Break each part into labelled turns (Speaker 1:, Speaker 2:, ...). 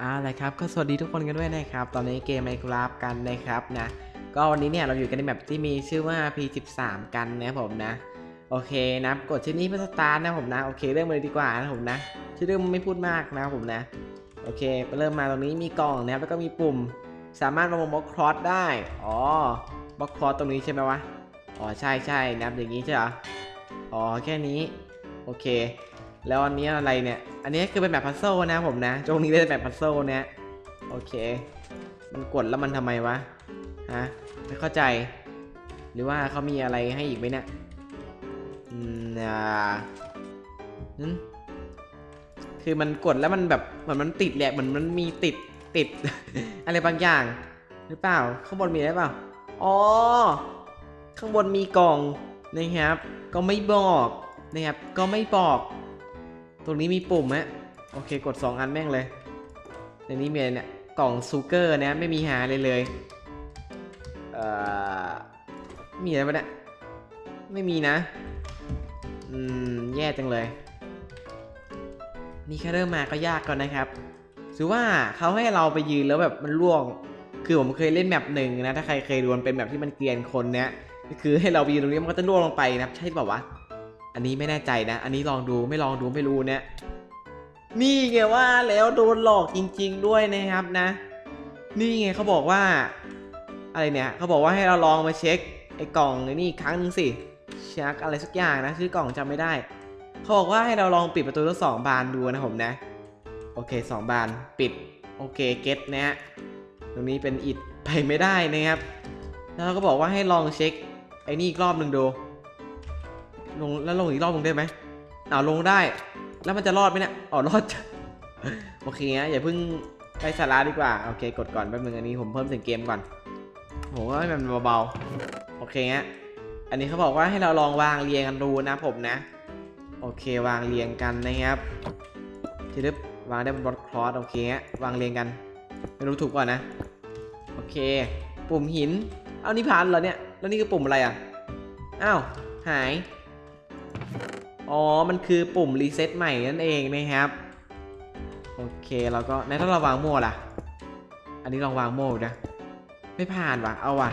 Speaker 1: เอาละครับก็สวัสดีทุกคนกันด้วยนะครับ ตอนนี้เกมไม e กราฟกันนะครับนะ ก็วันนี้เนี่ยเราอยู่กันในแบบที่มีชื่อว่า P13 กันนะผมนะ โอเคนะกดที่นี่เพื่อสตาร์ทนะผมนะ โอเคเริ่มเลยดีกว่านะผมนะ ชื่อเรื่องไม่พูดมากนะผมนะ โอเคเริ่มมาตรงนี้มีกล่องนะครับแล้วก็มีปุ่ม สามารถมางบล็อกครอสได้ อ๋อบล็อกครอสตรงนี้ใช่ไหมวะ อ๋อใช่ใช่นับอย่างนี้ใช่เหรอ อ๋อแค่นี้ โอเค แล้วอันนี้อะไรเนี่ย อันนี้คือเป็นแบบพัซเซิลนะผมนะตรงนี้เป็นแบบพัซเซิลเนี่ยโอเค มันกดแล้วมันทำไมวะ ฮะ ไม่เข้าใจ หรือว่าเขามีอะไรให้อีกไหมเนี่ย อืมอ่าอืมคือมันกดแล้วมันแบบเหมือนมันติดแหละ เหมือนมันมีติดติด อะไรบางอย่าง หรือเปล่า ข้างบนมีอะไรเปล่า อ๋อ ข้างบนมีกล่องนะครับ ก็ไม่บอกนะครับ ก็ไม่บอก ตรงนี้มีปุ่มฮะโอเคกด 2 อันแม่งเลย ในนี้มีอะไรเนี่ย กล่องซูเกอร์นะไม่มีหาเลยเลย เอ่อ มีอะไรปะเนี่ย ไม่มีนะ อืม แย่จังเลย นี่แค่เริ่มมาก็ยากก่อนนะครับถือว่าเขาให้เราไปยืนแล้วแบบมันล่วง คือผมเคยเล่นแบบหนึ่งนะ ถ้าใครเคยดูมันเป็นแบบที่มันเกลียนคนเนี้ยก็คือให้เราไปยืนตรงนี้มันก็จะล่วงลงไปนะ ใช่เปล่าวะ อันนี้ไม่แน่ใจนะ อันนี้ลองดูไม่ลองดูไม่รู้เนี่ย นี่ไงว่าแล้วโดนหลอกจริง ๆ ด้วยนะครับนะ นี่ไงเขาบอกว่า อะไรเนี่ยเขาบอกว่าให้เราลองมาเช็คไอ้กล่องไอ้นี่ครั้งหนึงสิเช็คอะไรสักอย่างนะชื่อกล่องจำไม่ได้เขาบอกว่าให้เราลองปิดประตูทั้งสองบานดูนะผมนะ โอเคสองบานปิดโอเคเก็ตนะฮะตรงนี้เป็นอิดไปไม่ได้นะครับ แล้วเราก็บอกว่าให้ลองเช็คไอ้นี่อีกรอบหนึ่งดู ลงแล้วลงอีกรอบลงได้ไหมอ้าวลงได้ แล้วมันจะรอดไหมเนี่ยอ๋อรอด โอเคฮะอย่าเพิ่งไปสาระดีกว่า โอเค กดก่อนแป๊บนึงอันนี้ผมเพิ่มเสียงเกมก่อนผมว่าให้มันเบาๆ โอเคฮะอันนี้เขาบอกว่าให้เราลองวางเรียงกันดูนะผมนะ โอเควางเรียงกันนะครับทีนี้วางได้บนบล็อกคลอสโอเคฮะวางเรียงกัน ไม่รู้ถูกก่อนนะ โอเค ปุ่มหิน เอานี่ผ่านเหรอเนี่ย แล้วนี่คือปุ่มอะไรอะ อ้าว หาย อ๋อ มันคือปุ่มรีเซ็ตใหม่นั่นเองนะครับ โอเคเราก็ในถ้าเราวางโม่ล่ะ อันนี้ลองวางโม่ดูนะ ไม่ผ่านว่ะ เอาว่ะ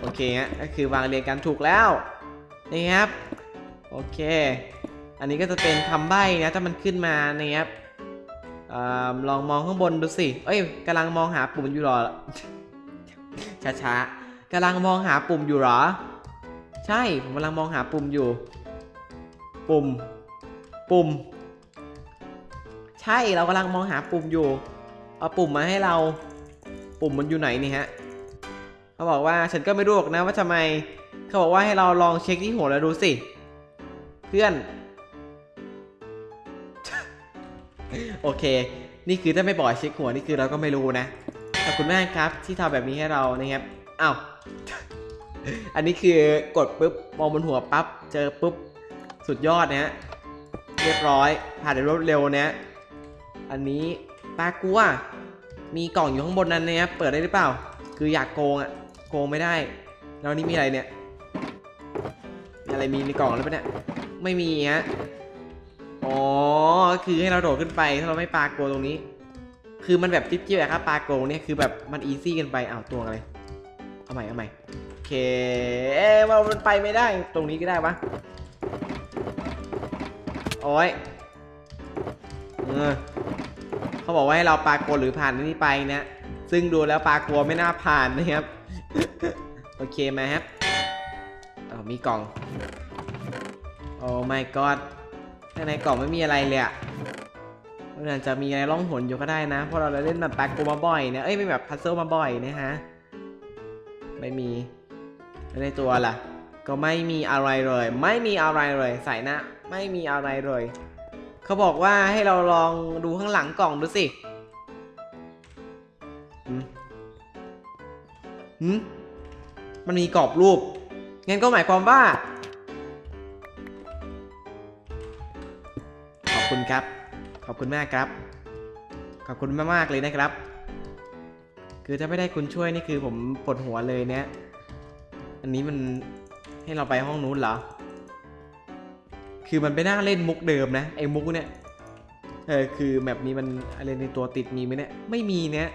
Speaker 1: โอเคฮะก็คือวางเรียงกันถูกแล้วนี่ครับ โอเค อันนี้ก็จะเป็นคำใบ้นะ ถ้ามันขึ้นมานะครับอลองมองข้างบนดูสิ เอ้ยกำลังมองหาปุ่มอยู่หรอ ช้าๆกำลังมองหาปุ่มอยู่หรอ ใช่ ผมกำลังมองหาปุ่มอยู่ ปุ่ม ปุ่ม ใช่เรากำลังมองหาปุ่มอยู่ เอาปุ่มมาให้เรา ปุ่มมันอยู่ไหนนี่ฮะ เขาบอกว่าฉันก็ไม่รู้หรอกนะว่าทำไม เขาบอกว่าให้เราลองเช็คที่หัวแล้วดูสิ เพื่อน โอเค นี่คือถ้าไม่บอกเช็คหัวนี่คือเราก็ไม่รู้นะ ขอบคุณมากครับที่ทำแบบนี้ให้เรานะครับ อ้าว อันนี้คือกดปุ๊บมองบนหัวปั๊บเจอปุ๊บสุดยอดนะฮะเรียบร้อย ผ่านได้รวดเร็วนะ อันนี้ปลากัวมีกล่องอยู่ข้างบนนั้นนะครับเปิดได้หรือเปล่า คืออยากโกงอะโกงไม่ได้ แล้วนี่มีอะไรเนี่ยมีอะไรมีในกล่องหรือเปล่าเนี่ยไม่มีฮะอ๋อคือให้เราโดดขึ้นไปถ้าเราไม่ปลาโกตรงนี้ คือมันแบบจิ๊บๆอะครับปลาโกเนี่ยคือแบบมันอีซี่กันไปอ้าวตัวอะไรเอาใหม่เอาใหม่ เคเอ๊ะว่ามันไปไม่ได้ตรงนี้ก็ได้ปะโอ้ยเออเขาบอกว่าให้เราปาโกหรือผ่านนี่ไปนะ ซึ่งดูแล้วปาโกไม่น่าผ่านนะครับ โอเคไหมครับอ้ามีกล่อง โอ้ my god ข้างในกล่องไม่มีอะไรเลยอะมันอาจจะมีอะไรล่องหนอยู่ก็ได้นะ เพราะเราเล่นแบบปาโกมาบ่อยนะ เอ้ยไม่แบบพัซเซิลมาบ่อยนะฮะ ไม่มี ในตัวล่ะ ก็ไม่มีอะไรเลย ไม่มีอะไรเลยใส่หนะ ไม่มีอะไรเลย เขาบอกว่าให้เราลองดูข้างหลังกล่องดูสิหืมหืมมันมีกรอบรูป งั้นก็หมายความว่า ขอบคุณครับ ขอบคุณมากครับ ขอบคุณมากๆเลยนะครับ คือถ้าไม่ได้คุณช่วยนี่คือผมปวดหัวเลยเนี่ย อันนี้มันให้เราไปห้องนู้นเหรอ คือมันไปน่าเล่นมุกเดิมนะไอ้มุกเนี่ย เออคือแมปนี้มันอะไรในตัวติดมีไหมเนี่ย ไม่มีเนี่ย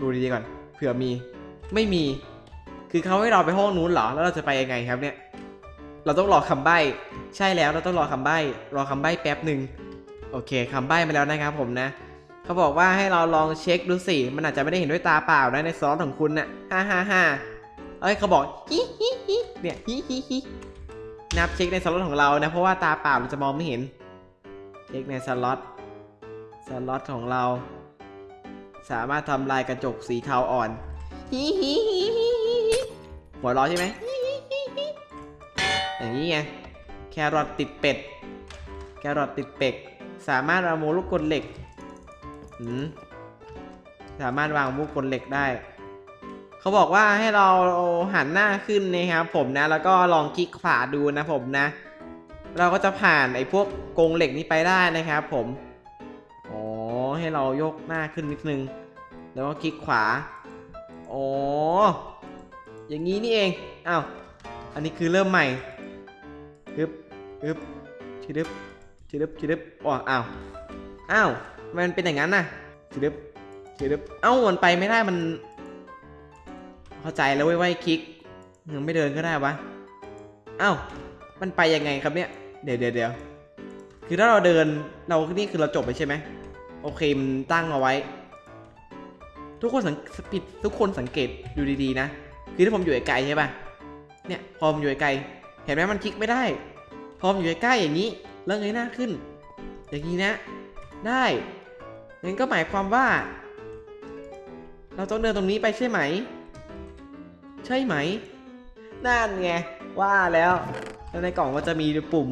Speaker 1: ดูดีๆก่อน เผื่อมี ไม่มี คือเขาให้เราไปห้องนู้นเหรอ แล้วเราจะไปยังไงครับเนี่ย เราต้องรอคำใบ้ ใช่แล้วเราต้องรอคำใบ้ รอคำใบ้แป๊บหนึ่งโอเคคำใบ้มาแล้วนะครับผมนะเขาบอกว่าให้เราลองเช็คดูสิ มันอาจจะไม่ได้เห็นด้วยตาเปล่านะในซอสของคุณน่ะฮ่าฮ่าฮ่า เอ้ยเขาบอกฮิฮิฮิเนี่ยฮิฮิฮินับเช็คในสล็อตของเรานะ เพราะว่าตาเปล่าเราจะมองไม่เห็น เช็คในสล็อตสล็อตของเรา สามารถทำลายกระจกสีเทาอ่อนฮิฮิฮิฮิฮิหัวเร้อใช่ไหมฮิฮิฮิอย่างนี้ไงแครอทติดเป็ด แครอทติดเป็ดสามารถเอาโมลูกกลเหล็กอืมสามารถวางมุกกลเหล็กได้ เขาบอกว่าให้เราหันหน้าขึ้นนะครับผมนะ แล้วก็ลองคลิกขวาดูนะผมนะ เราก็จะผ่านไอ้พวกกรงเหล็กนี้ไปได้นะครับผมอ๋อให้เรายกหน้าขึ้นนิดนึง แล้วก็คลิกขวาอ๋ออย่างนี้นี่เองอ้าวอันนี้คือเริ่มใหม่ฮึบฮึบชิดึบชิดึบชิดึบอ๋ออ้าวอ้าวมมันเป็นอย่างนั้นน่ะชิดึบชิดึบเอ้ามันไปไม่ได้มัน เข้าใจแล้วเว้ยว่าคลิกยังไม่เดินก็ได้วะเอ้ามันไปยังไงครับเนี่ย เดี๋ยวเดี๋ยวเดี๋ยวคือถ้าเราเดินเรานี่คือเราจบไปใช่ไหมโอเคมันตั้งเอาไว้ ทุกคนสังผิดทุกคนสังเกตดูดีๆนะ คือถ้าผมอยู่ไกลใช่ป่ะเนี่ยพอผมอยู่ไกลเห็นไหมมันคลิกไม่ได้ พอผมอยู่ใกล้อย่างนี้แล้วเงยหน้าขึ้น อย่างนี้นะ ได้งั้นก็หมายความว่า เราต้องเดินตรงนี้ไปใช่ไหม ใช่ไหม นั่นไง ว่าแล้ว แล้วในกล่องก็จะมีปุ่ม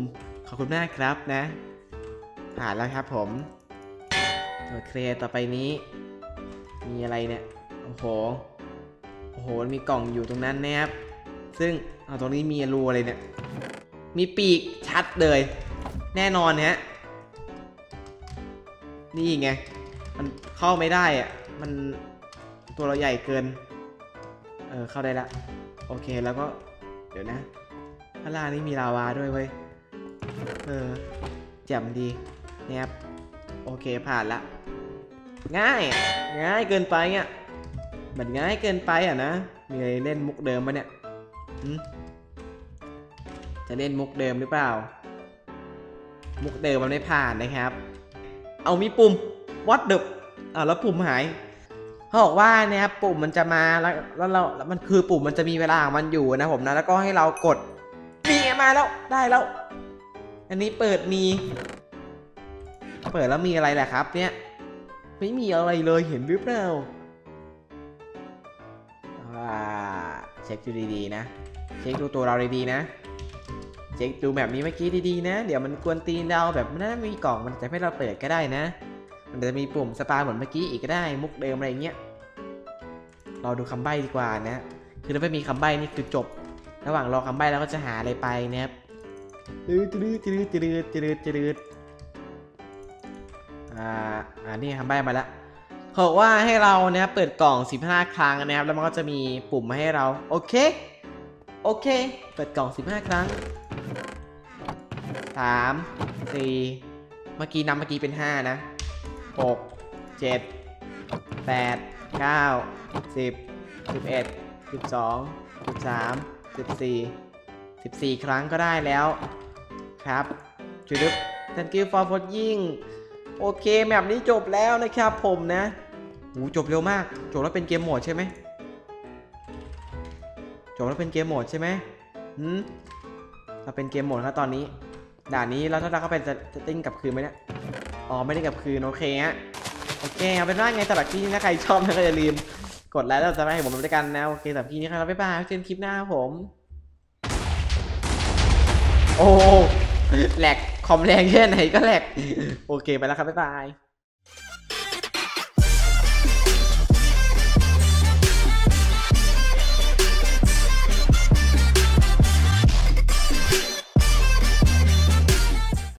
Speaker 1: ขอบคุณมากครับนะ ผ่านแล้วครับผม โอเค ต่อไปนี้ มีอะไรเนี่ย โอ้โห โอ้โห มีกล่องอยู่ตรงนั้นนะครับ ซึ่ง เอาตรงนี้มีรูอะไรเนี่ย มีปีกชัดเลย แน่นอนฮะนี่ไง มันเข้าไม่ได้อะมันตัวเราใหญ่เกิน เออเข้าได้ละ โอเคแล้วก็เดี๋ยวนะข้างล่างนี่มีลาวาด้วยเว้ย เออแจ่มดีนะครับโอเคผ่านละ ง่าย ง่ายเกินไปอะมันง่ายเกินไปอะนะ มีอะไรเล่นมุกเดิมปะเนี่ยจะเล่นมุกเดิมหรือเปล่า มุกเดิมมันไม่ผ่านนะครับ เอามีปุ่ม what the อ่าแล้วปุ่มหาย เขาบอกว่าเนี่ยครับปุ่มมันจะมาแล้วแล้วเรา มันคือปุ่มมันจะมีเวลาของมันอยู่นะผมนะ แล้วก็ให้เรากดนี่ไงมาแล้วได้แล้ว อันนี้เปิดมีเปิดแล้วมีอะไรแหละครับ เนี่ย ไม่มีอะไรเลยเห็นหรือเปล่าอ่าเช็คดูดีๆนะ เช็คดูตัวเราดีๆนะ เช็คดูแบบนี้เมื่อกี้ดีๆนะ เดี๋ยวมันกวนตีนเราแบบมันน่ามีกล่องมันจะให้เราเปิดก็ได้นะ มันจะมีปุ่มสปาเหมือนเมื่อกี้อีกก็ได้มุกเดิมอะไรเงี้ยราดูคำใบ้ดีกว่านะคือถ้าไม่มีคำใบ้นี่คือจบ ระหว่างรอคำใบ้เราก็จะหาอะไรไปนะครับจืดจืดจืดจืดจืดจืดอ่าอ่านี่คำใบ้มาแล้วเขาบอกว่าให้เราเนี่ยเปิดกล่อง 15 ครั้งนะครับ แล้วมันก็จะมีปุ่มมาให้เรา โอเค โอเค เปิดกล่อง 15 ครั้ง 3 4 เมื่อกี้นับเมื่อกี้เป็น 5 นะ หกเจ็ดแปดเก้าสิบสิบเอ็ดสิบสองสิบสามสิบสี่สิบสี่ครั้งก็ได้แล้วครับจุด thank you for watching โอเคแมปนี้จบแล้วนะครับผมนะหูจบเร็วมาก จบแล้วเป็นเกมโหมดใช่ไหมจบแล้วเป็นเกมโหมดใช่ไหมหืมเราเป็นเกมโหมดครับตอนนี้ ด่านนี้แล้วถ้าเราเข้าไปจะจะติ้งกลับคืนไหมเนี่ย อ๋อไม่ได้กลับคืนโอเคฮะโอเคเอาเป็นว่าไงสำหรับคลิปนี้ถ้าใครชอบนะก็อย่าลืมกดไลค์แล้วจะไปให้ผมด้วยกันนะโอเคสำหรับที่นี้ครับบ๊ายบายเจอกันคลิปหน้าครับผม โอ้แหลกคอมแรงแค่ไหนก็แหลกโอเคไปแล้วครับบ๊ายบาย